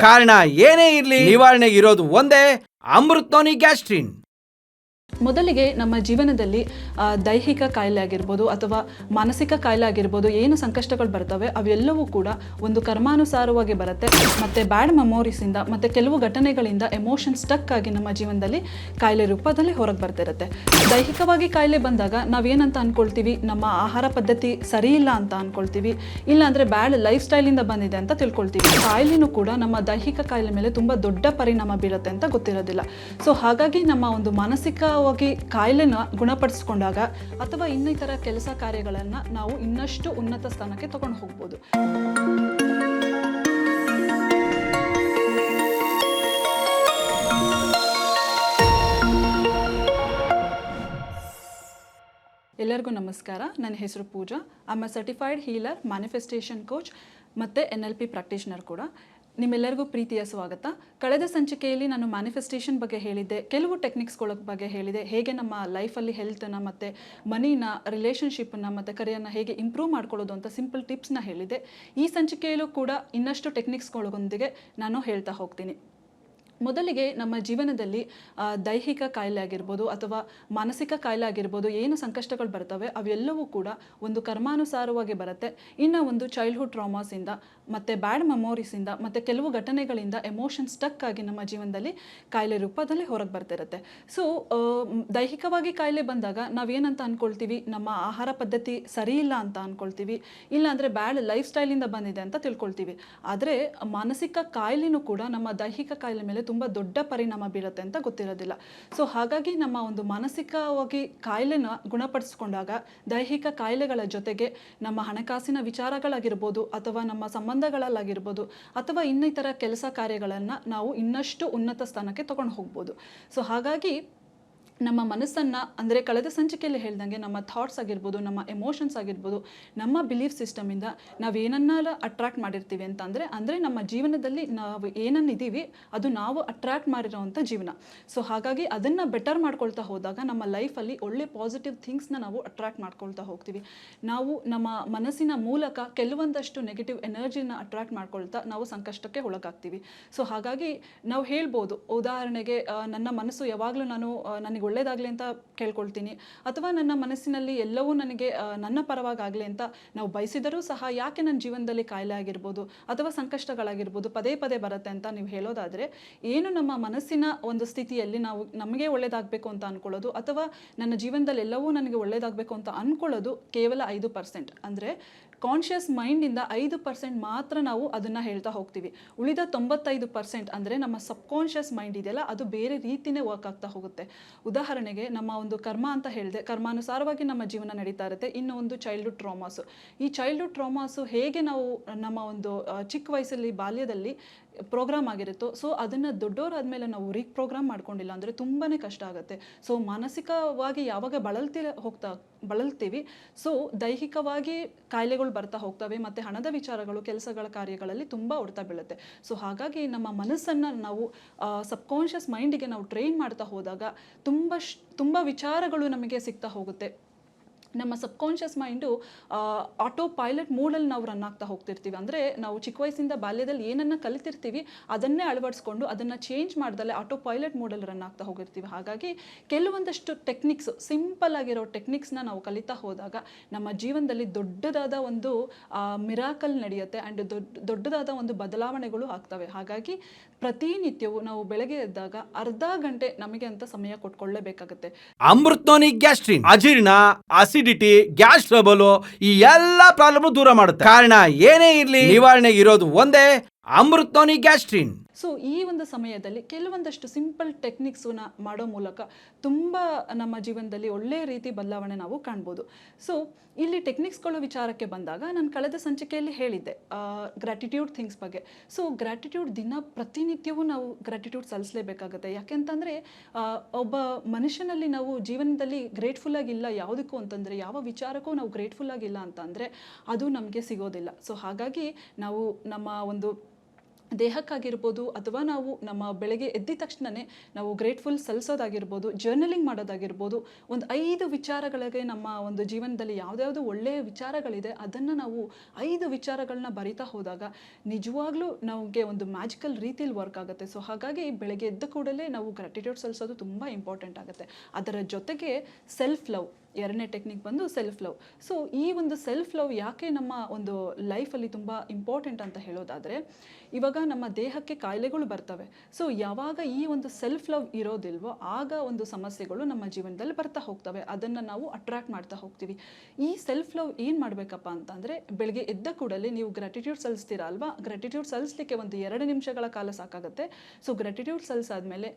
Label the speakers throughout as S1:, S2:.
S1: ಕಾರಣ ಏನೇ ಇರ್ಲಿ ನಿವಾರಣೆಗೆ ಇರೋದು ಒಂದೇ ಅಮೃತೋನಿ ಗ್ಯಾಸ್ಟ್ರಿನ್.
S2: ಮೊದಲಿಗೆ ನಮ್ಮ ಜೀವನದಲ್ಲಿ ದೈಹಿಕ ಕಾಯಿಲೆ ಆಗಿರ್ಬೋದು ಅಥವಾ ಮಾನಸಿಕ ಕಾಯಿಲೆ ಆಗಿರ್ಬೋದು, ಏನು ಸಂಕಷ್ಟಗಳು ಬರ್ತವೆ, ಅವೆಲ್ಲವೂ ಕೂಡ ಒಂದು ಕರ್ಮಾನುಸಾರವಾಗಿ ಬರುತ್ತೆ. ಮತ್ತು ಬ್ಯಾಡ್ ಮೆಮೊರೀಸಿಂದ ಮತ್ತು ಕೆಲವು ಘಟನೆಗಳಿಂದ ಎಮೋಷನ್ ಸ್ಟಕ್ ಆಗಿ ನಮ್ಮ ಜೀವನದಲ್ಲಿ ಕಾಯಿಲೆ ರೂಪದಲ್ಲಿ ಹೊರಗೆ ಬರ್ತಿರುತ್ತೆ. ದೈಹಿಕವಾಗಿ ಕಾಯಿಲೆ ಬಂದಾಗ ನಾವೇನಂತ ಅಂದ್ಕೊಳ್ತೀವಿ ನಮ್ಮ ಆಹಾರ ಪದ್ಧತಿ ಸರಿ ಇಲ್ಲ ಅಂತ ಅಂದ್ಕೊಳ್ತೀವಿ ಇಲ್ಲಾಂದರೆ ಬ್ಯಾಡ್ ಲೈಫ್ ಸ್ಟೈಲಿಂದ ಬಂದಿದೆ ಅಂತ ತಿಳ್ಕೊಳ್ತೀವಿ. ಕಾಯಿಲೆನೂ ಕೂಡ ನಮ್ಮ ದೈಹಿಕ ಕಾಯಿಲೆ ಮೇಲೆ ತುಂಬ ದೊಡ್ಡ ಪರಿಣಾಮ ಬೀರುತ್ತೆ ಅಂತ ಗೊತ್ತಿರೋದಿಲ್ಲ. ಸೊ ಹಾಗಾಗಿ ನಮ್ಮ ಒಂದು ಮಾನಸಿಕವಾಗಿ ಕಾಯಿಲೆನ ಗುಣಪಡಿಸ್ಕೊಂಡಾಗ ಅಥವಾ ಇನ್ನಿತರ ಕೆಲಸ ಕಾರ್ಯಗಳನ್ನು ನಾವು ಇನ್ನಷ್ಟು ಉನ್ನತ ಸ್ಥಾನಕ್ಕೆ ತಗೊಂಡು ಹೋಗ್ಬೋದು. ಎಲ್ಲರಿಗೂ ನಮಸ್ಕಾರ. ನನ್ನ ಹೆಸರು ಪೂಜಾ. ಅಮ್ಮ ಸರ್ಟಿಫೈಡ್ ಹೀಲರ್ ಮ್ಯಾನಿಫೆಸ್ಟೇಷನ್ ಕೋಚ್ ಮತ್ತು ಎನ್ ಎಲ್ ಪಿ ಪ್ರಾಕ್ಟೀಷನರ್ ಕೂಡ. ನಿಮ್ಮೆಲ್ಲರಿಗೂ ಪ್ರೀತಿಯ ಸ್ವಾಗತ. ಕಳೆದ ಸಂಚಿಕೆಯಲ್ಲಿ ನಾನು ಮ್ಯಾನಿಫೆಸ್ಟೇಷನ್ ಬಗ್ಗೆ ಹೇಳಿದ್ದೆ, ಕೆಲವು ಟೆಕ್ನಿಕ್ಸ್ಗಳ ಬಗ್ಗೆ ಹೇಳಿದೆ ಹೇಗೆ ನಮ್ಮ ಲೈಫಲ್ಲಿ ಹೆಲ್ತನ್ನು ಮತ್ತು ಮನಿನ ರಿಲೇಷನ್ಶಿಪ್ಪನ್ನು ಮತ್ತು ಕರಿಯರ್ನ ಹೇಗೆ ಇಂಪ್ರೂವ್ ಮಾಡ್ಕೊಳ್ಳೋದು ಅಂತ ಸಿಂಪಲ್ ಟಿಪ್ಸ್ನ ಹೇಳಿದೆ ಈ ಸಂಚಿಕೆಯಲ್ಲೂ ಕೂಡ ಇನ್ನಷ್ಟು ಟೆಕ್ನಿಕ್ಸ್ಗಳೊಂದಿಗೆ ನಾನು ಹೇಳ್ತಾ ಹೋಗ್ತೀನಿ. ಮೊದಲಿಗೆ ನಮ್ಮ ಜೀವನದಲ್ಲಿ ದೈಹಿಕ ಕಾಯಿಲೆ ಆಗಿರ್ಬೋದು ಅಥವಾ ಮಾನಸಿಕ ಕಾಯಿಲೆ ಆಗಿರ್ಬೋದು, ಏನು ಸಂಕಷ್ಟಗಳು ಬರ್ತವೆ, ಅವೆಲ್ಲವೂ ಕೂಡ ಒಂದು ಕರ್ಮಾನುಸಾರವಾಗಿ ಬರುತ್ತೆ. ಇನ್ನು ಒಂದು ಚೈಲ್ಡ್ಹುಡ್ ಟ್ರಾಮಾಸಿಂದ ಮತ್ತು ಬ್ಯಾಡ್ ಮೆಮೋರೀಸಿಂದ ಮತ್ತು ಕೆಲವು ಘಟನೆಗಳಿಂದ ಎಮೋಷನ್ ಸ್ಟಕ್ ಆಗಿ ನಮ್ಮ ಜೀವನದಲ್ಲಿ ಕಾಯಿಲೆ ರೂಪದಲ್ಲಿ ಹೊರಗೆ ಬರ್ತಿರುತ್ತೆ. ಸೊ ದೈಹಿಕವಾಗಿ ಕಾಯಿಲೆ ಬಂದಾಗ ನಾವೇನಂತ ಅಂದ್ಕೊಳ್ತೀವಿ ನಮ್ಮ ಆಹಾರ ಪದ್ಧತಿ ಸರಿ ಇಲ್ಲ ಅಂತ ಅಂದ್ಕೊಳ್ತೀವಿ ಇಲ್ಲಾಂದರೆ ಬ್ಯಾಡ್ ಲೈಫ್ ಸ್ಟೈಲಿಂದ ಬಂದಿದೆ ಅಂತ ತಿಳ್ಕೊಳ್ತೀವಿ. ಆದರೆ ಮಾನಸಿಕ ಕಾಯಿಲೆನೂ ಕೂಡ ನಮ್ಮ ದೈಹಿಕ ಕಾಯಿಲೆ ಮೇಲೆ ತುಂಬ ದೊಡ್ಡ ಪರಿಣಾಮ ಬೀರುತ್ತೆ ಅಂತ ಗೊತ್ತಿರೋದಿಲ್ಲ. ಸೊ ಹಾಗಾಗಿ ನಮ್ಮ ಒಂದು ಮಾನಸಿಕವಾಗಿ ಕಾಯಿಲೆನ ಗುಣಪಡಿಸ್ಕೊಂಡಾಗ, ದೈಹಿಕ ಕಾಯಿಲೆಗಳ ಜೊತೆಗೆ ನಮ್ಮ ಹಣಕಾಸಿನ ವಿಚಾರಗಳಾಗಿರ್ಬೋದು ಅಥವಾ ನಮ್ಮ ಸಂಬಂಧಗಳಲ್ಲಾಗಿರ್ಬೋದು ಅಥವಾ ಇನ್ನಿತರ ಕೆಲಸ ಕಾರ್ಯಗಳನ್ನು ನಾವು ಇನ್ನಷ್ಟು ಉನ್ನತ ಸ್ಥಾನಕ್ಕೆ ತಗೊಂಡು ಹೋಗ್ಬೋದು. ಸೊ ಹಾಗಾಗಿ ನಮ್ಮ ಮನಸ್ಸನ್ನು, ಅಂದರೆ ಕಳೆದ ಸಂಚಿಕೆಯಲ್ಲಿ ಹೇಳ್ದಂಗೆ ನಮ್ಮ ಥಾಟ್ಸ್ ಆಗಿರ್ಬೋದು, ನಮ್ಮ ಎಮೋಷನ್ಸ್ ಆಗಿರ್ಬೋದು, ನಮ್ಮ ಬಿಲೀಫ್ ಸಿಸ್ಟಮಿಂದ ನಾವು ಏನನ್ನ ಅಟ್ರಾಕ್ಟ್ ಮಾಡಿರ್ತೀವಿ ಅಂತ ಅಂದರೆ ಅಂದರೆ ನಮ್ಮ ಜೀವನದಲ್ಲಿ ನಾವು ಏನನ್ನಿದ್ದೀವಿ, ಅದು ನಾವು ಅಟ್ರಾಕ್ಟ್ ಮಾಡಿರೋವಂಥ ಜೀವನ. ಸೊ ಹಾಗಾಗಿ ಅದನ್ನು ಬೆಟರ್ ಮಾಡ್ಕೊಳ್ತಾ ಹೋದಾಗ ನಮ್ಮ ಲೈಫಲ್ಲಿ ಒಳ್ಳೆ ಪಾಸಿಟಿವ್ ಥಿಂಗ್ಸ್ನ ನಾವು ಅಟ್ರಾಕ್ಟ್ ಮಾಡ್ಕೊಳ್ತಾ ಹೋಗ್ತೀವಿ. ನಾವು ನಮ್ಮ ಮನಸ್ಸಿನ ಮೂಲಕ ಕೆಲವೊಂದಷ್ಟು ನೆಗೆಟಿವ್ ಎನರ್ಜಿನ ಅಟ್ರಾಕ್ಟ್ ಮಾಡ್ಕೊಳ್ತಾ ನಾವು ಸಂಕಷ್ಟಕ್ಕೆ ಒಳಗಾಗ್ತೀವಿ. ಸೊ ಹಾಗಾಗಿ ನಾವು ಹೇಳ್ಬೋದು, ಉದಾಹರಣೆಗೆ ನನ್ನ ಮನಸ್ಸು ಯಾವಾಗಲೂ ನಾನು ನನಗೆ ಒಳ್ಳೇದಾಗಲಿ ಅಂತ ಕೇಳ್ಕೊಳ್ತೀನಿ. ಅಥವಾ ನನ್ನ ಮನಸ್ಸಿನಲ್ಲಿ ಎಲ್ಲವೂ ನನಗೆ ನನ್ನ ಪರವಾಗಲಿ ಅಂತ ನಾವು ಬಯಸಿದರೂ ಸಹ ಯಾಕೆ ನನ್ನ ಜೀವನದಲ್ಲಿ ಕಾಯಿಲೆ ಆಗಿರ್ಬೋದು ಅಥವಾ ಸಂಕಷ್ಟಗಳಾಗಿರ್ಬೋದು ಪದೇ ಪದೇ ಬರುತ್ತೆ ಅಂತ ನೀವು ಹೇಳೋದಾದರೆ, ಏನು ನಮ್ಮ ಮನಸ್ಸಿನ ಒಂದು ಸ್ಥಿತಿಯಲ್ಲಿ ನಾವು ನಮಗೆ ಒಳ್ಳೇದಾಗಬೇಕು ಅಂತ ಅನ್ಕೊಳ್ಳೋದು ಅಥವಾ ನನ್ನ ಜೀವನದಲ್ಲಿ ಎಲ್ಲವೂ ನನಗೆ ಒಳ್ಳೇದಾಗಬೇಕು ಅಂತ ಅಂದ್ಕೊಳ್ಳೋದು ಕೇವಲ ಐದು ಪರ್ಸೆಂಟ್. ಅಂದರೆ ಕಾನ್ಷಿಯಸ್ ಮೈಂಡಿಂದ ಐದು ಪರ್ಸೆಂಟ್ ಮಾತ್ರ ನಾವು ಅದನ್ನು ಹೇಳ್ತಾ ಹೋಗ್ತೀವಿ. ಉಳಿದ ತೊಂಬತ್ತೈದು ಪರ್ಸೆಂಟ್ ಅಂದರೆ ನಮ್ಮ ಸಬ್ಕಾನ್ಷಿಯಸ್ ಮೈಂಡ್ ಇದೆಯಲ್ಲ, ಅದು ಬೇರೆ ರೀತಿಯೇ ವರ್ಕ್ ಆಗ್ತಾ ಹೋಗುತ್ತೆ. ಉದಾಹರಣೆಗೆ ನಮ್ಮ ಒಂದು ಕರ್ಮ ಅಂತ ಹೇಳಿದೆ, ಕರ್ಮಾನುಸಾರವಾಗಿ ನಮ್ಮ ಜೀವನ ನಡೀತಾ ಇರುತ್ತೆ. ಇನ್ನು ಒಂದು ಚೈಲ್ಡ್ಹುಡ್ ಟ್ರಾಮಾಸು ಈ ಚೈಲ್ಡ್ಹುಡ್ ಟ್ರಾಮಾಸು ಹೇಗೆ ನಾವು ನಮ್ಮ ಒಂದು ಚಿಕ್ಕ ವಯಸ್ಸಲ್ಲಿ, ಬಾಲ್ಯದಲ್ಲಿ ಪ್ರೋಗ್ರಾಮ್ ಆಗಿರುತ್ತೋ ಸೊ ಅದನ್ನು ದೊಡ್ಡವರಾದ್ಮೇಲೆ ನಾವು ರೀಪ್ರೋಗ್ರಾಮ್ ಮಾಡ್ಕೊಂಡಿಲ್ಲ ಅಂದರೆ ತುಂಬಾ ಕಷ್ಟ ಆಗುತ್ತೆ. ಸೊ ಮಾನಸಿಕವಾಗಿ ಯಾವಾಗ ಬಳಲ್ತಿ ಹೋಗ್ತಾ, ಬಳಲ್ತೀವಿ ಸೊ ದೈಹಿಕವಾಗಿ ಕಾಯಿಲೆಗಳು ಬರ್ತಾ ಹೋಗ್ತವೆ, ಮತ್ತು ಹಣದ ವಿಚಾರಗಳು, ಕೆಲಸಗಳ ಕಾರ್ಯಗಳಲ್ಲಿ ತುಂಬ ಹೊಡ್ತಾ ಬೀಳುತ್ತೆ. ಸೊ ಹಾಗಾಗಿ ನಮ್ಮ ಮನಸ್ಸನ್ನು ನಾವು ಸಬ್ಕಾನ್ಷಿಯಸ್ ಮೈಂಡಿಗೆ ನಾವು ಟ್ರೈನ್ ಮಾಡ್ತಾ ಹೋದಾಗ ತುಂಬ ತುಂಬ ವಿಚಾರಗಳು ನಮಗೆ ಸಿಗ್ತಾ ಹೋಗುತ್ತೆ. ನಮ್ಮ ಸಬ್ಕಾನ್ಷಿಯಸ್ ಮೈಂಡು ಆಟೋ ಪೈಲಟ್ ಮೂಡಲ್ಲಿ ನಾವು ರನ್ ಆಗ್ತಾ ಹೋಗ್ತಿರ್ತೀವಿ. ಅಂದರೆ ನಾವು ಚಿಕ್ಕ ವಯಸ್ಸಿಂದ ಬಾಲ್ಯದಲ್ಲಿ ಏನನ್ನು ಕಲಿತಿರ್ತೀವಿ, ಅದನ್ನೇ ಅಳವಡಿಸ್ಕೊಂಡು ಅದನ್ನು ಚೇಂಜ್ ಮಾಡ್ದಲ್ಲೇ ಆಟೋ ಪೈಲಟ್ ಮೂಡಲ್ಲಿ ರನ್ ಆಗ್ತಾ ಹೋಗಿರ್ತೀವಿ. ಹಾಗಾಗಿ ಕೆಲವೊಂದಷ್ಟು ಟೆಕ್ನಿಕ್ಸ್ ಸಿಂಪಲ್ ಆಗಿರೋ ಟೆಕ್ನಿಕ್ಸ್ನ ನಾವು ಕಲಿತಾ ಹೋದಾಗ ನಮ್ಮ ಜೀವನದಲ್ಲಿ ದೊಡ್ಡದಾದ ಒಂದು ಮಿರಾಕಲ್ ನಡೆಯುತ್ತೆ. ಆ್ಯಂಡ್ ದೊಡ್ಡ, ದೊಡ್ಡದಾದ ಒಂದು ಬದಲಾವಣೆಗಳು ಆಗ್ತವೆ. ಹಾಗಾಗಿ ಪ್ರತಿನಿತ್ಯವೂ ನಾವು ಬೆಳಗ್ಗೆ ಎದ್ದಾಗ ಅರ್ಧ ಗಂಟೆ ನಮಗೆ ಅಂತ ಸಮಯ ಕೊಟ್ಕೊಳ್ಳೇಬೇಕಾಗುತ್ತೆ.
S1: ಅಮೃತೋನಿ ಗ್ಯಾಸ್ಟ್ರಿನ್. ಅಜೀರ್ಣ, ಅಸಿಡಿಟಿ, ಗ್ಯಾಸ್ ಟ್ರಬಲ್ ಈ ಎಲ್ಲಾ ಪ್ರಾಬ್ಲಮ್ ದೂರ ಮಾಡುತ್ತೆ. ಕಾರಣ ಏನೇ ಇರಲಿ, ನಿವಾರಣೆಗೆ ಇರೋದು ಒಂದೇ ಅಮೃತೋನಿ ಗ್ಯಾಸ್ಟ್ರಿನ್.
S2: ಸೊ ಈ ಒಂದು ಸಮಯದಲ್ಲಿ ಕೆಲವೊಂದಷ್ಟು ಸಿಂಪಲ್ ಟೆಕ್ನಿಕ್ಸನ್ನ ಮಾಡೋ ಮೂಲಕ ತುಂಬ ನಮ್ಮ ಜೀವನದಲ್ಲಿ ಒಳ್ಳೆಯ ರೀತಿ ಬದಲಾವಣೆ ನಾವು ಕಾಣ್ಬೋದು. ಸೊ ಇಲ್ಲಿ ಟೆಕ್ನಿಕ್ಸ್ಗಳ ವಿಚಾರಕ್ಕೆ ಬಂದಾಗ ನಾನು ಕಳೆದ ಸಂಚಿಕೆಯಲ್ಲಿ ಹೇಳಿದ್ದೆ ಗ್ರ್ಯಾಟಿಟ್ಯೂಡ್ ಥಿಂಗ್ಸ್ ಬಗ್ಗೆ. ಸೊ ಗ್ರ್ಯಾಟಿಟ್ಯೂಡ್ ದಿನ ಪ್ರತಿನಿತ್ಯವೂ ನಾವು ಗ್ರ್ಯಾಟಿಟ್ಯೂಡ್ ಸಲ್ಲಿಸಲೇಬೇಕಾಗುತ್ತೆ. ಯಾಕೆಂತಂದರೆ ಒಬ್ಬ ಮನುಷ್ಯನಲ್ಲಿ ನಾವು ಜೀವನದಲ್ಲಿ ಗ್ರೇಟ್ಫುಲ್ ಆಗಿಲ್ಲ ಯಾವುದಕ್ಕೂ ಅಂತಂದರೆ, ಯಾವ ವಿಚಾರಕ್ಕೂ ನಾವು ಗ್ರೇಟ್ಫುಲ್ ಆಗಿಲ್ಲ ಅಂತಂದರೆ ಅದು ನಮಗೆ ಸಿಗೋದಿಲ್ಲ. ಸೊ ಹಾಗಾಗಿ ನಾವು ನಮ್ಮ ಒಂದು ದೇಹಕ್ಕಾಗಿರ್ಬೋದು ಅಥವಾ ನಾವು ನಮ್ಮ ಬೆಳಗ್ಗೆ ಎದ್ದ ತಕ್ಷಣವೇ ನಾವು ಗ್ರೇಟ್ಫುಲ್ ಸಲ್ಲಿಸೋದಾಗಿರ್ಬೋದು ಜರ್ನಲಿಂಗ್ ಮಾಡೋದಾಗಿರ್ಬೋದು, ಒಂದು ಐದು ವಿಚಾರಗಳಿಗೆ ನಮ್ಮ ಒಂದು ಜೀವನದಲ್ಲಿ ಯಾವುದ್ಯಾವುದು ಒಳ್ಳೆಯ ವಿಚಾರಗಳಿದೆ ಅದನ್ನು ನಾವು ಐದು ವಿಚಾರಗಳನ್ನ ಬರಿತಾ ಹೋದಾಗ ನಿಜವಾಗ್ಲೂ ನಮಗೆ ಒಂದು ಮ್ಯಾಜಿಕಲ್ ರೀತಿಯಲ್ಲಿ ವರ್ಕ್ ಆಗುತ್ತೆ. ಸೊ ಹಾಗಾಗಿ ಬೆಳಗ್ಗೆ ಎದ್ದ ಕೂಡಲೇ ನಾವು ಗ್ರ್ಯಾಟಿಟ್ಯೂಡ್ ಸಲ್ಲಿಸೋದು ತುಂಬ ಇಂಪಾರ್ಟೆಂಟ್ ಆಗುತ್ತೆ. ಅದರ ಜೊತೆಗೆ ಸೆಲ್ಫ್ ಲವ್ ಎರಡನೇ ಟೆಕ್ನಿಕ್ ಬಂದು ಸೆಲ್ಫ್ ಲವ್ ಸೊ ಈ ಒಂದು ಸೆಲ್ಫ್ ಲವ್ ಯಾಕೆ ನಮ್ಮ ಒಂದು ಲೈಫಲ್ಲಿ ತುಂಬ ಇಂಪಾರ್ಟೆಂಟ್ ಅಂತ ಹೇಳೋದಾದರೆ ಇವಾಗ ನಮ್ಮ ದೇಹಕ್ಕೆ ಕಾಯಿಲೆಗಳು ಬರ್ತವೆ. ಸೊ ಯಾವಾಗ ಈ ಒಂದು ಸೆಲ್ಫ್ ಲವ್ ಇರೋದಿಲ್ವೋ ಆಗ ಒಂದು ಸಮಸ್ಯೆಗಳು ನಮ್ಮ ಜೀವನದಲ್ಲಿ ಬರ್ತಾ ಹೋಗ್ತವೆ. ಅದನ್ನು ನಾವು ಅಟ್ರಾಕ್ಟ್ ಮಾಡ್ತಾ ಹೋಗ್ತೀವಿ. ಈ ಸೆಲ್ಫ್ ಲವ್ ಏನು ಮಾಡಬೇಕಪ್ಪ ಅಂತಂದರೆ, ಬೆಳಗ್ಗೆ ಎದ್ದ ಕೂಡಲೇ ನೀವು ಗ್ರ್ಯಾಟಿಟ್ಯೂಡ್ ಸಲ್ಲಿಸ್ತೀರಾ ಅಲ್ವಾ? ಗ್ರ್ಯಾಟಿಟ್ಯೂಡ್ ಸಲ್ಲಿಸಲಿಕ್ಕೆ ಒಂದು ಎರಡು ನಿಮಿಷಗಳ ಕಾಲ ಸಾಕಾಗುತ್ತೆ. ಸೊ ಗ್ರ್ಯಾಟಿಟ್ಯೂಡ್ ಸಲ್ಲಿಸಾದ್ಮೇಲೆ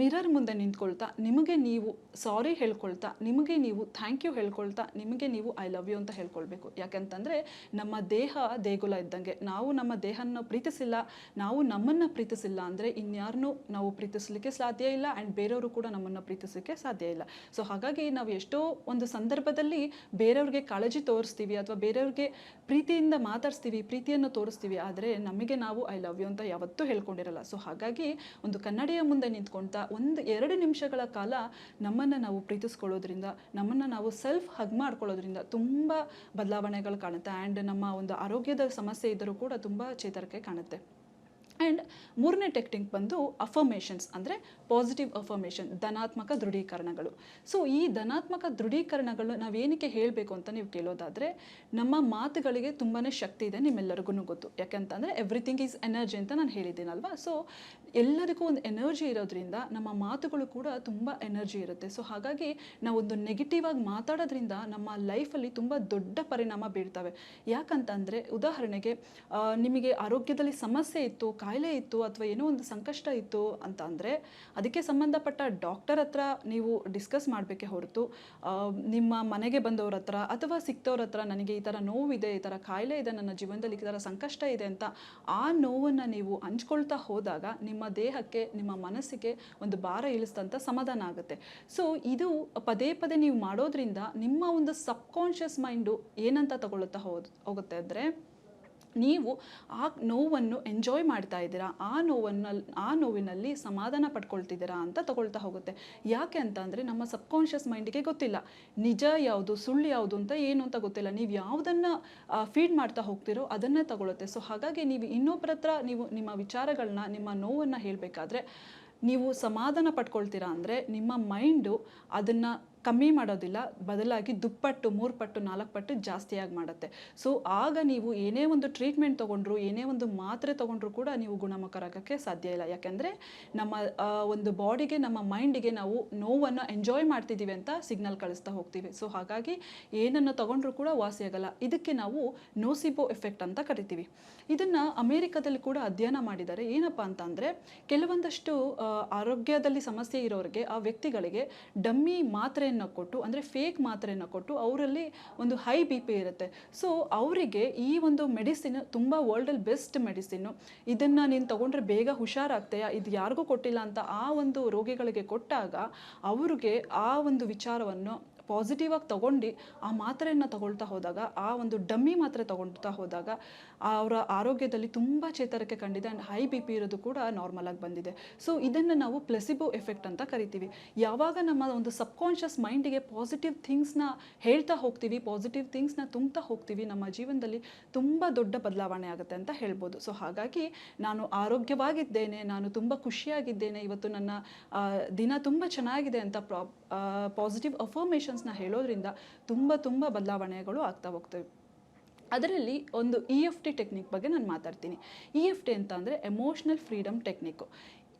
S2: ಮಿರರ್ ಮುಂದೆ ನಿಂತ್ಕೊಳ್ತಾ, ನಿಮಗೆ ನೀವು ಸಾರಿ ಹೇಳ್ಕೊಳ್ತಾ, ನಿಮಗೆ ನೀವು ಥ್ಯಾಂಕ್ ಯು ಹೇಳ್ಕೊಳ್ತಾ, ನಿಮಗೆ ನೀವು ಐ ಲವ್ ಯು ಅಂತ ಹೇಳ್ಕೊಳ್ಬೇಕು. ಯಾಕೆಂತಂದರೆ, ನಮ್ಮ ದೇಹ ದೇಗುಲ ಇದ್ದಂಗೆ. ನಾವು ನಮ್ಮ ದೇಹನ ಪ್ರೀತಿಸಿಲ್ಲ ನಾವು ನಮ್ಮನ್ನು ಪ್ರೀತಿಸಿಲ್ಲ ಅಂದರೆ ಇನ್ಯಾರನ್ನೂ ನಾವು ಪ್ರೀತಿಸಲಿಕ್ಕೆ ಸಾಧ್ಯ ಇಲ್ಲ ಆ್ಯಂಡ್ ಬೇರೆಯವರು ಕೂಡ ನಮ್ಮನ್ನು ಪ್ರೀತಿಸಲಿಕ್ಕೆ ಸಾಧ್ಯ ಇಲ್ಲ. ಸೊ ಹಾಗಾಗಿ ನಾವು ಎಷ್ಟೋ ಒಂದು ಸಂದರ್ಭದಲ್ಲಿ ಬೇರೆಯವ್ರಿಗೆ ಕಾಳಜಿ ತೋರಿಸ್ತೀವಿ ಅಥವಾ ಬೇರೆಯವ್ರಿಗೆ ಪ್ರೀತಿಯಿಂದ ಮಾತಾಡಿಸ್ತೀವಿ, ಪ್ರೀತಿಯನ್ನು ತೋರಿಸ್ತೀವಿ ಆದರೆ ನಮಗೆ ನಾವು ಐ ಲವ್ ಯು ಅಂತ ಯಾವತ್ತೂ ಹೇಳ್ಕೊಂಡಿರಲ್ಲ. ಸೊ ಹಾಗಾಗಿ ಒಂದು ಕನ್ನಡಿಯ ಮುಂದೆ ನಿಂತ್ಕೊಳ್ತಾ ಒಂದು ಎರಡು ನಿಮಿಷಗಳ ಕಾಲ ನಮ್ಮನ್ನು ನಾವು ಪ್ರೀತಿಸ್ಕೊಳ್ಳೋದ್ರಿಂದ, ನಮ್ಮನ್ನು ನಾವು ಸೆಲ್ಫ್ ಹಗ್ ಮಾಡ್ಕೊಳ್ಳೋದ್ರಿಂದ ತುಂಬ ಬದಲಾವಣೆಗಳು ಕಾಣುತ್ತೆ. ಆ್ಯಂಡ್ ನಮ್ಮ ಒಂದು ಆರೋಗ್ಯದ ಸಮಸ್ಯೆ ಇದ್ದರೂ ಕೂಡ ತುಂಬ ಚೇತರಿಕೆ ಕಾಣುತ್ತೆ. ಆ್ಯಂಡ್ ಮೂರನೇ ಟೆಕ್ನಿಕ್ ಬಂದು ಅಫರ್ಮೇಷನ್ಸ್ ಅಂದರೆ ಪಾಸಿಟಿವ್ ಅಫರ್ಮೇಷನ್ ಧನಾತ್ಮಕ ದೃಢೀಕರಣಗಳು. ಸೊ ಈ ಧನಾತ್ಮಕ ದೃಢೀಕರಣಗಳು ನಾವೇನಕ್ಕೆ ಹೇಳಬೇಕು ಅಂತ ನೀವು ಕೇಳೋದಾದರೆ, ನಮ್ಮ ಮಾತುಗಳಿಗೆ ತುಂಬಾ ಶಕ್ತಿ ಇದೆ ನಿಮ್ಮೆಲ್ಲರಿಗೂ ಗೊತ್ತು. ಯಾಕೆಂತಂದರೆ ಎವ್ರಿಥಿಂಗ್ ಈಸ್ ಎನರ್ಜಿ ಅಂತ ನಾನು ಹೇಳಿದ್ದೀನಲ್ವಾ? ಸೊ ಎಲ್ಲರಿಗೂ ಒಂದು ಎನರ್ಜಿ ಇರೋದ್ರಿಂದ ನಮ್ಮ ಮಾತುಗಳು ಕೂಡ ತುಂಬ ಎನರ್ಜಿ ಇರುತ್ತೆ. ಸೊ ಹಾಗಾಗಿ ನಾವೊಂದು ನೆಗೆಟಿವ್ ಆಗಿ ಮಾತಾಡೋದ್ರಿಂದ ನಮ್ಮ ಲೈಫಲ್ಲಿ ತುಂಬ ದೊಡ್ಡ ಪರಿಣಾಮ ಬೀಳ್ತವೆ ಯಾಕಂತಂದರೆ, ಉದಾಹರಣೆಗೆ ನಿಮಗೆ ಆರೋಗ್ಯದಲ್ಲಿ ಸಮಸ್ಯೆ ಇತ್ತು ಕಾಯಿಲೆ ಇತ್ತು ಅಥವಾ ಏನೋ ಒಂದು ಸಂಕಷ್ಟ ಇತ್ತು ಅಂತ ಅಂದರೆ ಅದಕ್ಕೆ ಸಂಬಂಧಪಟ್ಟ ಡಾಕ್ಟರ್ ಹತ್ರ ನೀವು ಡಿಸ್ಕಸ್ ಮಾಡಬೇಕೆ ಹೊರತು ನಿಮ್ಮ ಮನೆಗೆ ಬಂದವ್ರ ಹತ್ರ ಅಥವಾ ಸಿಕ್ತವ್ರ ಹತ್ರ ನನಗೆ ಈ ಥರ ನೋವಿದೆ, ಈ ಥರ ಕಾಯಿಲೆ ಇದೆ, ನನ್ನ ಜೀವನದಲ್ಲಿ ಈ ಥರ ಸಂಕಷ್ಟ ಇದೆ ಅಂತ ಆ ನೋವನ್ನು ನೀವು ಹಂಚ್ಕೊಳ್ತಾ ಹೋದಾಗ ನಿಮ್ಮ ದೇಹಕ್ಕೆ, ನಿಮ್ಮ ಮನಸ್ಸಿಗೆ ಒಂದು ಭಾರ ಇಳಿಸಿದಂಥ ಸಮಾಧಾನ ಆಗುತ್ತೆ. ಸೊ ಇದು ಪದೇ ಪದೇ ನೀವು ಮಾಡೋದ್ರಿಂದ ನಿಮ್ಮ ಒಂದು ಸಬ್ಕಾನ್ಷಿಯಸ್ ಮೈಂಡು ಏನಂತ ತಗೊಳ್ಳುತ್ತಾ ಹೋಗುತ್ತೆ ಅಂದರೆ ನೀವು ಆ ನೋವನ್ನು ಎಂಜಾಯ್ ಮಾಡ್ತಾ ಇದ್ದೀರಾ, ಆ ನೋವನ್ನಲ್ಲಿ, ಆ ನೋವಿನಲ್ಲಿ ಸಮಾಧಾನ ಪಡ್ಕೊಳ್ತಿದ್ದೀರಾ ಅಂತ ತಗೊಳ್ತಾ ಹೋಗುತ್ತೆ. ಯಾಕೆ ಅಂತ ಅಂದರೆ ನಮ್ಮ ಸಬ್ಕಾನ್ಷಿಯಸ್ ಮೈಂಡಿಗೆ ಗೊತ್ತಿಲ್ಲ. ನಿಜ ಯಾವುದು, ಸುಳ್ಳು ಯಾವುದು ಅಂತ ಏನು ಅಂತ ಗೊತ್ತಿಲ್ಲ. ನೀವು ಯಾವುದನ್ನು ಫೀಡ್ ಮಾಡ್ತಾ ಹೋಗ್ತಿರೋ ಅದನ್ನೇ ತಗೊಳುತ್ತೆ ಸೊ ಹಾಗಾಗಿ ನೀವು ಇನ್ನೊಬ್ಬರ ಹತ್ರ ನೀವು ನಿಮ್ಮ ವಿಚಾರಗಳನ್ನ, ನಿಮ್ಮ ನೋವನ್ನು ಹೇಳಬೇಕಾದ್ರೆ, ನೀವು ಸಮಾಧಾನ ಪಡ್ಕೊಳ್ತೀರಾ ಅಂದರೆ ನಿಮ್ಮ ಮೈಂಡು ಅದನ್ನು ಕಮ್ಮಿ ಮಾಡೋದಿಲ್ಲ, ಬದಲಾಗಿ ದುಪ್ಪಟ್ಟು ಮೂರು ಪಟ್ಟು ನಾಲ್ಕು ಪಟ್ಟು ಜಾಸ್ತಿಯಾಗಿ ಮಾಡುತ್ತೆ. ಸೊ ಆಗ ನೀವು ಏನೇ ಒಂದು ಟ್ರೀಟ್ಮೆಂಟ್ ತೊಗೊಂಡ್ರು, ಏನೇ ಒಂದು ಮಾತ್ರೆ ತೊಗೊಂಡ್ರು ಕೂಡ ನೀವು ಗುಣಮುಖರಾಗೋಕ್ಕೆ ಸಾಧ್ಯ ಇಲ್ಲ. ಯಾಕೆಂದರೆ ನಮ್ಮ ಒಂದು ಬಾಡಿಗೆ ನಮ್ಮ ಮೈಂಡಿಗೆ ನಾವು ನೋವನ್ನು ಎಂಜಾಯ್ ಮಾಡ್ತಿದ್ದೀವಿ ಅಂತ ಸಿಗ್ನಲ್ ಕಳಿಸ್ತಾ ಹೋಗ್ತೀವಿ. ಸೊ ಹಾಗಾಗಿ ಏನನ್ನು ತಗೊಂಡ್ರು ಕೂಡ ವಾಸಿಯಾಗಲ್ಲ ಇದಕ್ಕೆ ನಾವು ನೋಸಿಬೋ ಎಫೆಕ್ಟ್ ಅಂತ ಕರಿತೀವಿ. ಇದನ್ನು ಅಮೇರಿಕಾದಲ್ಲಿ ಕೂಡ ಅಧ್ಯಯನ ಮಾಡಿದ್ದಾರೆ. ಏನಪ್ಪ ಅಂತ ಅಂದರೆ ಕೆಲವೊಂದಷ್ಟು ಆರೋಗ್ಯದಲ್ಲಿ ಸಮಸ್ಯೆ ಇರೋರಿಗೆ, ಆ ವ್ಯಕ್ತಿಗಳಿಗೆ ಡಮ್ಮಿ ಮಾತ್ರೆಯನ್ನು ಕೊಟ್ಟು, ಅಂದರೆ ಫೇಕ್ ಮಾತ್ರೆಯನ್ನು ಕೊಟ್ಟು ಅವರಲ್ಲಿ ಒಂದು ಹೈ ಬಿ ಪಿ ಇರುತ್ತೆ. ಸೊ ಅವರಿಗೆ ಈ ಒಂದು ಮೆಡಿಸಿನ್ ತುಂಬ ವರ್ಲ್ಡಲ್ಲಿ ಬೆಸ್ಟ್ ಮೆಡಿಸಿನ್ನು ಇದನ್ನು ನೀನು ತೊಗೊಂಡ್ರೆ ಬೇಗ ಹುಷಾರಾಗ್ತೀಯಾ? ಇದು ಯಾರಿಗೂ ಕೊಟ್ಟಿಲ್ಲ ಅಂತ ಆ ಒಂದು ರೋಗಿಗಳಿಗೆ ಕೊಟ್ಟಾಗ ಅವರಿಗೆ ಆ ಒಂದು ವಿಚಾರವನ್ನು ಪಾಸಿಟಿವ್ ಆಗಿ ತಗೊಂಡು ಆ ಮಾತ್ರೆಯನ್ನು ತಗೊಳ್ತಾ ಹೋದಾಗ, ಆ ಒಂದು ಡಮ್ಮಿ ಮಾತ್ರೆ ತಗೊಳ್ತಾ ಹೋದಾಗ ಅವರ ಆರೋಗ್ಯದಲ್ಲಿ ತುಂಬ ಚೇತರಿಕೆ ಕಂಡಿದೆ ಆ್ಯಂಡ್ ಹೈ ಬಿ ಪಿ ಇರೋದು ಕೂಡ ನಾರ್ಮಲ್ ಆಗಿ ಬಂದಿದೆ. ಸೊ ಇದನ್ನು ನಾವು ಪ್ಲೆಸಿಬೋ ಎಫೆಕ್ಟ್ ಅಂತ ಕರಿತೀವಿ. ಯಾವಾಗ ನಮ್ಮ ಒಂದು ಸಬ್ಕಾನ್ಷಿಯಸ್ ಮೈಂಡಿಗೆ ಪಾಸಿಟಿವ್ ಥಿಂಗ್ಸ್ನ ಹೇಳ್ತಾ ಹೋಗ್ತೀವಿ ಪಾಸಿಟಿವ್ ಥಿಂಗ್ಸ್ನ ತುಂಬ್ತಾ ಹೋಗ್ತೀವಿ, ನಮ್ಮ ಜೀವನದಲ್ಲಿ ತುಂಬ ದೊಡ್ಡ ಬದಲಾವಣೆ ಆಗುತ್ತೆ ಅಂತ ಹೇಳ್ಬೋದು. ಸೊ ಹಾಗಾಗಿ ನಾನು ಆರೋಗ್ಯವಾಗಿದ್ದೇನೆ, ನಾನು ತುಂಬ ಖುಷಿಯಾಗಿದ್ದೇನೆ, ಇವತ್ತು ನನ್ನ ದಿನ ತುಂಬ ಚೆನ್ನಾಗಿದೆ ಅಂತ ಪ್ರಾ ಪಾಸಿಟಿವ್ ಅಫರ್ಮೇಷನ್ಸ್ನ ಹೇಳೋದ್ರಿಂದ ತುಂಬ ತುಂಬ ಬದಲಾವಣೆಗಳು ಆಗ್ತಾ ಹೋಗ್ತವೆ. ಅದರಲ್ಲಿ ಒಂದು ಇ ಎಫ್ ಟಿ ಟೆಕ್ನಿಕ್ ಬಗ್ಗೆ ನಾನು ಮಾತಾಡ್ತೀನಿ. ಇ ಎಫ್ ಟಿ ಅಂತ ಅಂದರೆ emotional freedom technique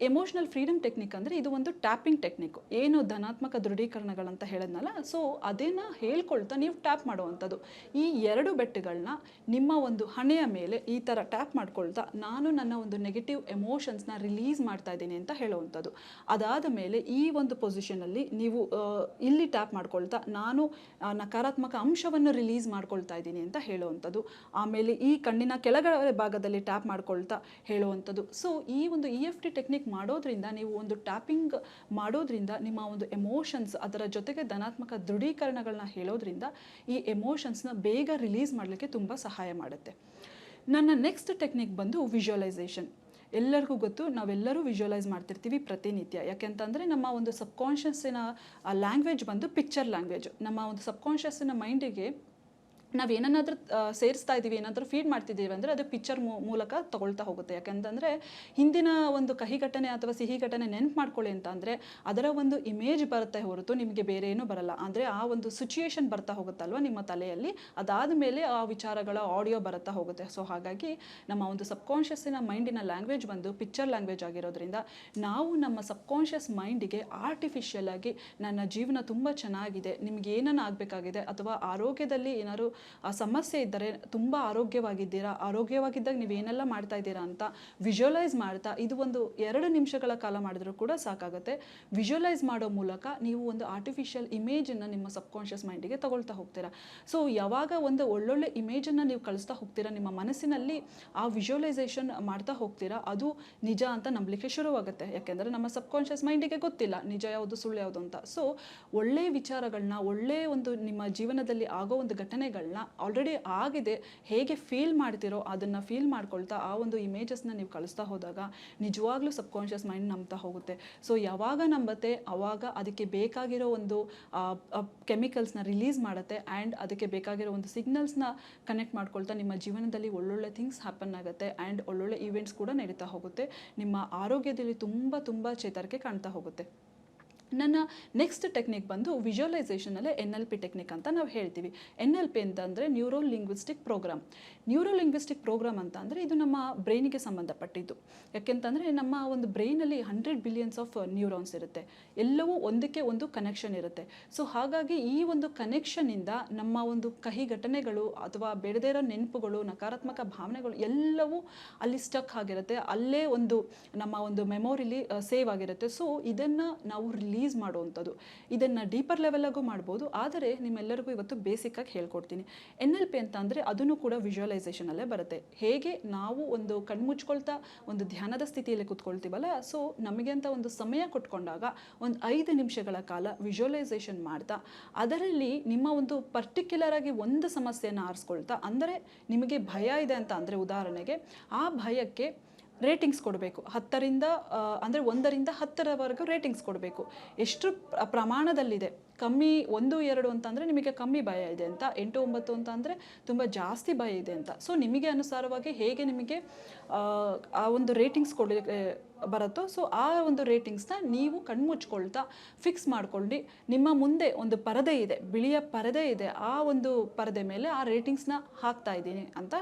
S2: emotional freedom technique ಅಂದರೆ ಇದು ಒಂದು ಟ್ಯಾಪಿಂಗ್ ಟೆಕ್ನಿಕ್ ಏನು ಧನಾತ್ಮಕ ದೃಢೀಕರಣಗಳಂತ ಹೇಳಿದ್ನಲ್ಲ ಸೊ ಅದನ್ನು ಹೇಳ್ಕೊಳ್ತಾ ನೀವು ಟ್ಯಾಪ್ ಮಾಡುವಂಥದ್ದು. ಈ ಎರಡು ಬೆಟ್ಟುಗಳನ್ನ ನಿಮ್ಮ ಒಂದು ಹಣೆಯ ಮೇಲೆ ಈ ಥರ ಟ್ಯಾಪ್ ಮಾಡ್ಕೊಳ್ತಾ ನಾನು ನನ್ನ ಒಂದು ನೆಗೆಟಿವ್ ಎಮೋಷನ್ಸ್ನ ರಿಲೀಸ್ ಮಾಡ್ತಾ ಇದ್ದೀನಿ ಅಂತ ಹೇಳುವಂಥದ್ದು. ಅದಾದ ಮೇಲೆ ಈ ಒಂದು ಪೊಸಿಷನಲ್ಲಿ ನೀವು ಇಲ್ಲಿ ಟ್ಯಾಪ್ ಮಾಡ್ಕೊಳ್ತಾ ನಾನು ನಕಾರಾತ್ಮಕ ಅಂಶವನ್ನು ರಿಲೀಸ್ ಮಾಡ್ಕೊಳ್ತಾ ಇದ್ದೀನಿ ಅಂತ ಹೇಳುವಂಥದ್ದು. ಆಮೇಲೆ ಈ ಕಣ್ಣಿನ ಕೆಳಗಡೆ ಭಾಗದಲ್ಲಿ ಟ್ಯಾಪ್ ಮಾಡ್ಕೊಳ್ತಾ ಹೇಳುವಂಥದ್ದು. ಸೊ ಈ ಒಂದು ಇ ಎಫ್ ಟಿ ಟೆಕ್ನಿಕ್ ಮಾಡೋದ್ರಿಂದ, ನೀವು ಒಂದು ಟ್ಯಾಪಿಂಗ್ ಮಾಡೋದ್ರಿಂದ, ನಿಮ್ಮ ಒಂದು ಎಮೋಷನ್ಸ್ ಅದರ ಜೊತೆಗೆ ಧನಾತ್ಮಕ ದೃಢೀಕರಣಗಳನ್ನ ಹೇಳೋದ್ರಿಂದ ಈ ಎಮೋಷನ್ಸ್ನ ಬೇಗ ರಿಲೀಸ್ ಮಾಡಲಿಕ್ಕೆ ತುಂಬ ಸಹಾಯ ಮಾಡುತ್ತೆ. ನನ್ನ ನೆಕ್ಸ್ಟ್ ಟೆಕ್ನಿಕ್ ಬಂದು ವಿಜುವಲೈಸೇಷನ್ ಎಲ್ಲರಿಗೂ ಗೊತ್ತು, ನಾವೆಲ್ಲರೂ ವಿಜುವಲೈಸ್ ಮಾಡ್ತಿರ್ತೀವಿ ಪ್ರತಿನಿತ್ಯ. ಯಾಕೆಂತಂದರೆ ನಮ್ಮ ಒಂದು ಸಬ್ಕಾನ್ಷಿಯಸ್ಸಿನ ಲ್ಯಾಂಗ್ವೇಜ್ ಬಂದು ಪಿಕ್ಚರ್ ಲ್ಯಾಂಗ್ವೇಜ್ ನಮ್ಮ ಒಂದು ಸಬ್ಕಾನ್ಷಿಯಸ್ಸಿನ ಮೈಂಡಿಗೆ ನಾವು ಏನನ್ನಾದರೂ ಸೇರಿಸ್ತಾ ಇದ್ದೀವಿ ಏನಾದರೂ ಫೀಡ್ ಮಾಡ್ತಿದ್ದೀವಿ ಅಂದರೆ ಅದು ಪಿಕ್ಚರ್ ಮೂಲಕ ತಗೊಳ್ತಾ ಹೋಗುತ್ತೆ. ಯಾಕೆಂತಂದರೆ ಹಿಂದಿನ ಒಂದು ಕಹಿ ಘಟನೆ ಅಥವಾ ಸಿಹಿ ಘಟನೆ ನೆನಪು ಮಾಡ್ಕೊಳ್ಳಿ ಅಂತ ಅಂದರೆ ಅದರ ಒಂದು ಇಮೇಜ್ ಬರುತ್ತೆ ಹೊರತು ನಿಮಗೆ ಬೇರೆ ಏನೂ ಬರಲ್ಲ. ಅಂದರೆ ಆ ಒಂದು ಸಿಚುಯೇಷನ್ ಬರ್ತಾ ಹೋಗುತ್ತಲ್ವ ನಿಮ್ಮ ತಲೆಯಲ್ಲಿ? ಅದಾದ ಮೇಲೆ ಆ ವಿಚಾರಗಳ ಆಡಿಯೋ ಬರುತ್ತಾ ಹೋಗುತ್ತೆ. ಸೊ ಹಾಗಾಗಿ ನಮ್ಮ ಒಂದು ಸಬ್ಕಾನ್ಷಿಯಸ್ಸಿನ ಮೈಂಡಿನ ಲ್ಯಾಂಗ್ವೇಜ್ ಬಂದು ಪಿಕ್ಚರ್ ಲ್ಯಾಂಗ್ವೇಜ್ ಆಗಿರೋದ್ರಿಂದ ನಾವು ನಮ್ಮ ಸಬ್ಕಾನ್ಷಿಯಸ್ ಮೈಂಡಿಗೆ ಆರ್ಟಿಫಿಷಿಯಲ್ ಆಗಿ ನನ್ನ ಜೀವನ ತುಂಬ ಚೆನ್ನಾಗಿದೆ, ನಿಮಗೆ ಏನನ್ನ ಆಗಬೇಕಾಗಿದೆ ಅಥವಾ ಆರೋಗ್ಯದಲ್ಲಿ ಏನಾದ್ರು ಆ ಸಮಸ್ಯೆ ಇದ್ದರೆ ತುಂಬ ಆರೋಗ್ಯವಾಗಿದ್ದೀರಾ? ಆರೋಗ್ಯವಾಗಿದ್ದಾಗ ನೀವು ಏನೆಲ್ಲ ಮಾಡ್ತಾ ಇದ್ದೀರಾ ಅಂತ ವಿಜುವಲೈಸ್ ಮಾಡ್ತಾ ಇದು ಒಂದು ಎರಡು ನಿಮಿಷಗಳ ಕಾಲ ಮಾಡಿದ್ರೂ ಕೂಡ ಸಾಕಾಗುತ್ತೆ. ವಿಜುವಲೈಸ್ ಮಾಡೋ ಮೂಲಕ ನೀವು ಒಂದು ಆರ್ಟಿಫಿಷಿಯಲ್ ಇಮೇಜನ್ನು ನಿಮ್ಮ ಸಬ್ಕಾನ್ಷಿಯಸ್ ಮೈಂಡಿಗೆ ತಗೊಳ್ತಾ ಹೋಗ್ತೀರಾ. ಸೊ ಯಾವಾಗ ಒಂದು ಒಳ್ಳೊಳ್ಳೆ ಇಮೇಜನ್ನು ನೀವು ಕಳಿಸ್ತಾ ಹೋಗ್ತೀರಾ, ನಿಮ್ಮ ಮನಸ್ಸಿನಲ್ಲಿ ಆ ವಿಜುವಲೈಸೇಷನ್ ಮಾಡ್ತಾ ಹೋಗ್ತೀರಾ, ಅದು ನಿಜ ಅಂತ ನಂಬಲಿಕ್ಕೆ ಶುರುವಾಗುತ್ತೆ. ಯಾಕೆಂದರೆ ನಮ್ಮ ಸಬ್ಕಾನ್ಷಿಯಸ್ ಮೈಂಡಿಗೆ ಗೊತ್ತಿಲ್ಲ ನಿಜ ಯಾವುದು, ಸುಳ್ಳು ಯಾವುದು ಅಂತ. ಸೊ ಒಳ್ಳೆಯ ವಿಚಾರಗಳನ್ನ ಒಳ್ಳೆಯ ಒಂದು ನಿಮ್ಮ ಜೀವನದಲ್ಲಿ ಆಗೋ ಒಂದು ಘಟನೆಗಳನ್ನ ಆಲ್ರೆಡಿ ಆಗಿದೆ. ಹೇಗೆ ಫೀಲ್ ಮಾಡ್ತಿರೋ ಅದನ್ನು ಫೀಲ್ ಮಾಡ್ಕೊಳ್ತಾ ಆ ಒಂದು ಇಮೇಜಸ್ನ ನೀವು ಕಳಿಸ್ತಾ ಹೋದಾಗ ನಿಜವಾಗ್ಲೂ ಸಬ್ಕಾನ್ಷಿಯಸ್ ಮೈಂಡ್ ನಂಬ್ತಾ ಹೋಗುತ್ತೆ. ಸೊ ಯಾವಾಗ ನಂಬತ್ತೆ, ಅವಾಗ ಅದಕ್ಕೆ ಬೇಕಾಗಿರೋ ಒಂದು ಕೆಮಿಕಲ್ಸ್ನ ರಿಲೀಸ್ ಮಾಡುತ್ತೆ ಆ್ಯಂಡ್ ಅದಕ್ಕೆ ಬೇಕಾಗಿರೋ ಒಂದು ಸಿಗ್ನಲ್ಸ್ನ ಕನೆಕ್ಟ್ ಮಾಡ್ಕೊಳ್ತಾ ನಿಮ್ಮ ಜೀವನದಲ್ಲಿ ಒಳ್ಳೊಳ್ಳೆ ಥಿಂಗ್ಸ್ ಹ್ಯಾಪನ್ ಆಗುತ್ತೆ ಆ್ಯಂಡ್ ಒಳ್ಳೊಳ್ಳೆ ಈವೆಂಟ್ಸ್ ಕೂಡ ನಡೀತಾ ಹೋಗುತ್ತೆ. ನಿಮ್ಮ ಆರೋಗ್ಯದಲ್ಲಿ ತುಂಬ ತುಂಬ ಚೇತರಿಕೆ ಕಾಣ್ತಾ ಹೋಗುತ್ತೆ. ನನ್ನ ನೆಕ್ಸ್ಟ್ ಟೆಕ್ನಿಕ್ ಬಂದು ವಿಜುವಲೈಸೇಷನಲ್ಲೇ ಎನ್ ಎಲ್ ಪಿ ಟೆಕ್ನಿಕ್ ಅಂತ ನಾವು ಹೇಳ್ತೀವಿ. ಎನ್ ಎಲ್ ಪಿ ಅಂತಂದರೆ neuro linguistic program neuro linguistic program ಅಂತ ಅಂದರೆ ಇದು ನಮ್ಮ ಬ್ರೈನಿಗೆ ಸಂಬಂಧಪಟ್ಟಿದ್ದು. ಯಾಕೆಂತಂದರೆ ನಮ್ಮ ಒಂದು ಬ್ರೈನಲ್ಲಿ ಹಂಡ್ರೆಡ್ ಬಿಲಿಯನ್ಸ್ ಆಫ್ ನ್ಯೂರಾನ್ಸ್ ಇರುತ್ತೆ. ಎಲ್ಲವೂ ಒಂದಕ್ಕೆ ಒಂದು ಕನೆಕ್ಷನ್ ಇರುತ್ತೆ. ಸೊ ಹಾಗಾಗಿ ಈ ಒಂದು ಕನೆಕ್ಷನಿಂದ ನಮ್ಮ ಒಂದು ಕಹಿ ಘಟನೆಗಳು ಅಥವಾ ಬೇಡದೇ ಇರೋ ನೆನಪುಗಳು, ನಕಾರಾತ್ಮಕ ಭಾವನೆಗಳು ಎಲ್ಲವೂ ಅಲ್ಲಿ ಸ್ಟಕ್ ಆಗಿರುತ್ತೆ. ಅಲ್ಲೇ ಒಂದು ನಮ್ಮ ಒಂದು ಮೆಮೊರಿಲಿ ಸೇವ್ ಆಗಿರುತ್ತೆ. ಸೊ ಇದನ್ನು ನಾವು ರಿಲೀಸ್ ಮಾಡುವಂಥದ್ದು. ಇದನ್ನು ಡೀಪರ್ ಲೆವೆಲಾಗೂ ಮಾಡ್ಬೋದು. ಆದರೆ ನಿಮ್ಮೆಲ್ಲರಿಗೂ ಇವತ್ತು ಬೇಸಿಕ್ಕಾಗಿ ಹೇಳ್ಕೊಡ್ತೀನಿ. ಎನ್ ಎಲ್ ಪಿ ಅಂತ ಅಂದರೆ ಅದನ್ನು ಕೂಡ ವಿಜುವಲೈಸೇಷನಲ್ಲೇ ಬರುತ್ತೆ. ಹೇಗೆ ನಾವು ಒಂದು ಕಣ್ಮುಚ್ಕೊಳ್ತಾ ಒಂದು ಧ್ಯಾನದ ಸ್ಥಿತಿಯಲ್ಲಿ ಕೂತ್ಕೊಳ್ತೀವಲ್ಲ, ಸೊ ನಮಗೆ ಅಂತ ಒಂದು ಸಮಯ ಕೊಟ್ಕೊಂಡಾಗ ಒಂದು ಐದು ನಿಮಿಷಗಳ ಕಾಲ ವಿಜುವಲೈಸೇಷನ್ ಮಾಡ್ತಾ, ಅದರಲ್ಲಿ ನಿಮ್ಮ ಒಂದು ಪರ್ಟಿಕ್ಯುಲರ್ ಆಗಿ ಒಂದು ಸಮಸ್ಯೆಯನ್ನು ಆರಿಸ್ಕೊಳ್ತಾ, ಅಂದರೆ ನಿಮಗೆ ಭಯ ಇದೆ ಅಂತ ಅಂದರೆ ಉದಾಹರಣೆಗೆ, ಆ ಭಯಕ್ಕೆ ರೇಟಿಂಗ್ಸ್ ಕೊಡಬೇಕು. ಹತ್ತರಿಂದ ಅಂದರೆ ಒಂದರಿಂದ ಹತ್ತರವರೆಗೂ ರೇಟಿಂಗ್ಸ್ ಕೊಡಬೇಕು. ಎಷ್ಟು ಪ್ರಮಾಣದಲ್ಲಿದೆ. ಕಮ್ಮಿ ಒಂದು ಎರಡು ಅಂತಂದರೆ ನಿಮಗೆ ಕಮ್ಮಿ ಭಯ ಇದೆ ಅಂತ ಎಂಟು ಒಂಬತ್ತು ಅಂತ ಅಂದರೆ ತುಂಬ ಜಾಸ್ತಿ ಭಯ ಇದೆ ಅಂತ. ಸೊ ನಿಮಗೆ ಅನುಸಾರವಾಗಿ ಹೇಗೆ ನಿಮಗೆ ಆ, ಒಂದು ರೇಟಿಂಗ್ಸ್ ಕೊಡಲಿಕ್ಕೆ ಬರುತ್ತೋ ಸೊ ಆ ಒಂದು ರೇಟಿಂಗ್ಸ್ನ ನೀವು ಕಣ್ಮುಚ್ಕೊಳ್ತಾ ಫಿಕ್ಸ್ ಮಾಡ್ಕೊಂಡು ನಿಮ್ಮ ಮುಂದೆ ಒಂದು ಪರದೆ ಇದೆ ಬಿಳಿಯ ಪರದೆ ಇದೆ ಆ ಒಂದು ಪರದೆ ಮೇಲೆ ಆ ರೇಟಿಂಗ್ಸ್ನ ಹಾಕ್ತಾ ಇದ್ದೀನಿ ಅಂತ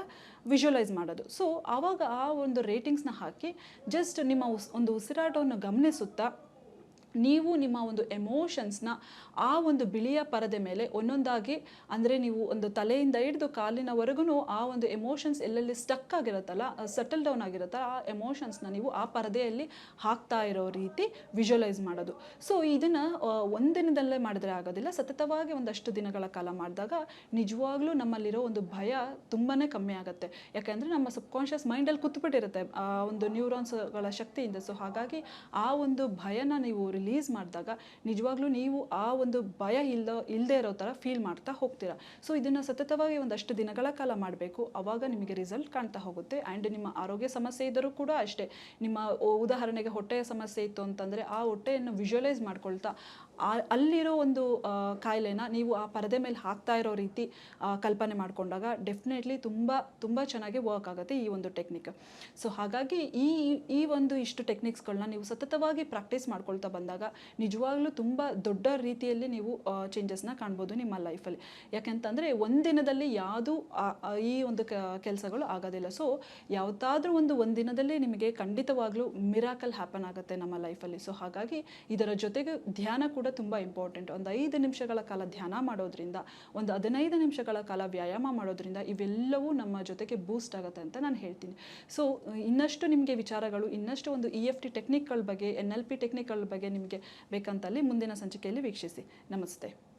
S2: ವಿಜುವಲೈಸ್ ಮಾಡೋದು. ಸೊ ಆವಾಗ ಆ ಒಂದು ರೇಟಿಂಗ್ಸ್ನ ಹಾಕಿ ಜಸ್ಟ್ ನಿಮ್ಮ ಒಂದು ಉಸಿರಾಟವನ್ನು ಗಮನಿಸುತ್ತಾ ನೀವು ನಿಮ್ಮ ಒಂದು ಎಮೋಷನ್ಸ್ನ ಆ ಒಂದು ಬಿಳಿಯ ಪರದೆ ಮೇಲೆ ಒಂದೊಂದಾಗಿ, ಅಂದರೆ ನೀವು ಒಂದು ತಲೆಯಿಂದ ಹಿಡಿದು ಕಾಲಿನವರೆಗೂ ಆ ಒಂದು ಎಮೋಷನ್ಸ್ ಎಲ್ಲೆಲ್ಲಿ ಸ್ಟಕ್ ಆಗಿರುತ್ತಲ್ಲ ಸೆಟಲ್ ಡೌನ್ ಆಗಿರುತ್ತಲ್ಲ, ಆ ಎಮೋಷನ್ಸ್ನ ನೀವು ಆ ಪರದೆಯಲ್ಲಿ ಹಾಕ್ತಾ ಇರೋ ರೀತಿ ವಿಜುವಲೈಸ್ ಮಾಡೋದು. ಸೊ ಇದನ್ನು ಒಂದಿನದಲ್ಲೇ ಮಾಡಿದ್ರೆ ಆಗೋದಿಲ್ಲ. ಸತತವಾಗಿ ಒಂದಷ್ಟು ದಿನಗಳ ಕಾಲ ಮಾಡಿದಾಗ ನಿಜವಾಗ್ಲೂ ನಮ್ಮಲ್ಲಿರೋ ಒಂದು ಭಯ ತುಂಬಾ ಕಮ್ಮಿ ಆಗುತ್ತೆ. ಯಾಕೆಂದರೆ ನಮ್ಮ ಸಬ್ಕಾನ್ಷಿಯಸ್ ಮೈಂಡಲ್ಲಿ ಕೂತ್ಬಿಟ್ಟಿರುತ್ತೆ, ಆ ಒಂದು ನ್ಯೂರಾನ್ಸ್ಗಳ ಶಕ್ತಿಯಿಂದ. ಸೊ ಹಾಗಾಗಿ ಆ ಒಂದು ಭಯನ ನೀವು ರಿಲೀಸ್ ಮಾಡಿದಾಗ ನಿಜವಾಗ್ಲೂ ನೀವು ಆ ಒಂದು ಭಯ ಇಲ್ಲೋ ಇಲ್ಲದೆ ಇರೋ ಥರ ಫೀಲ್ ಮಾಡ್ತಾ ಹೋಗ್ತೀರಾ. ಸೊ ಇದನ್ನು ಸತತವಾಗಿ ಒಂದಷ್ಟು ದಿನಗಳ ಕಾಲ ಮಾಡಬೇಕು. ಆವಾಗ ನಿಮಗೆ ರಿಸಲ್ಟ್ ಕಾಣ್ತಾ ಹೋಗುತ್ತೆ. ಆ್ಯಂಡ್ ನಿಮ್ಮ ಆರೋಗ್ಯ ಸಮಸ್ಯೆ ಇದ್ದರೂ ಕೂಡ ಅಷ್ಟೇ. ನಿಮ್ಮ ಉದಾಹರಣೆಗೆ ಹೊಟ್ಟೆಯ ಸಮಸ್ಯೆ ಇತ್ತು ಅಂತಂದರೆ ಆ ಹೊಟ್ಟೆಯನ್ನು ವಿಜುವಲೈಸ್ ಮಾಡ್ಕೊಳ್ತಾ ಅಲ್ಲಿರೋ ಒಂದು ಕಾಯಿಲೆನ ನೀವು ಆ ಪರದೆ ಮೇಲೆ ಹಾಕ್ತಾ ಇರೋ ರೀತಿ ಕಲ್ಪನೆ ಮಾಡಿಕೊಂಡಾಗ ಡೆಫಿನೆಟ್ಲಿ ತುಂಬ ತುಂಬ ಚೆನ್ನಾಗಿ ವರ್ಕ್ ಆಗುತ್ತೆ ಈ ಒಂದು ಟೆಕ್ನಿಕ್ ಸೊ ಹಾಗಾಗಿ ಈ ಈ ಒಂದು ಇಷ್ಟು ಟೆಕ್ನಿಕ್ಸ್ಗಳನ್ನ ನೀವು ಸತತವಾಗಿ ಪ್ರಾಕ್ಟೀಸ್ ಮಾಡ್ಕೊಳ್ತಾ ಬಂದಾಗ ನಿಜವಾಗ್ಲೂ ತುಂಬ ದೊಡ್ಡ ರೀತಿಯಲ್ಲಿ ನೀವು ಚೇಂಜಸ್ನ ಕಾಣ್ಬೋದು ನಿಮ್ಮ ಲೈಫಲ್ಲಿ ಯಾಕೆಂತಂದರೆ ಒಂದಿನದಲ್ಲಿ ಯಾವುದು ಈ ಒಂದು ಕೆಲಸಗಳು ಆಗೋದಿಲ್ಲ. ಸೊ ಯಾವುದಾದ್ರೂ ಒಂದು ಒಂದಿನದಲ್ಲಿ ನಿಮಗೆ ಖಂಡಿತವಾಗ್ಲೂ ಮಿರಾಕಲ್ ಹ್ಯಾಪನ್ ಆಗುತ್ತೆ ನಮ್ಮ ಲೈಫಲ್ಲಿ ಸೊ ಹಾಗಾಗಿ ಇದರ ಜೊತೆಗೆ ಧ್ಯಾನ ಕೂಡ ತುಂಬ ಇಂಪಾರ್ಟೆಂಟ್ ಒಂದು ಐದು ನಿಮಿಷಗಳ ಕಾಲ ಧ್ಯಾನ ಮಾಡೋದ್ರಿಂದ, ಒಂದು ಹದಿನೈದು ನಿಮಿಷಗಳ ಕಾಲ ವ್ಯಾಯಾಮ ಮಾಡೋದ್ರಿಂದ ಇವೆಲ್ಲವೂ ನಮ್ಮ ಜೊತೆಗೆ ಬೂಸ್ಟ್ ಆಗುತ್ತೆ ಅಂತ ನಾನು ಹೇಳ್ತೀನಿ. ಸೊ ಇನ್ನಷ್ಟು ನಿಮಗೆ ವಿಚಾರಗಳು, ಇನ್ನಷ್ಟು ಒಂದು ಇ ಎಫ್ ಟಿ ಟೆಕ್ನಿಕ್ಗಳ ಬಗ್ಗೆ ಎನ್ ಎಲ್ ಪಿ ಟೆಕ್ನಿಕ್ಗಳ ಬಗ್ಗೆ ನಿಮಗೆ ಬೇಕಂತಲ್ಲಿ ಮುಂದಿನ ಸಂಚಿಕೆಯಲ್ಲಿ ವೀಕ್ಷಿಸಿ. ನಮಸ್ತೆ.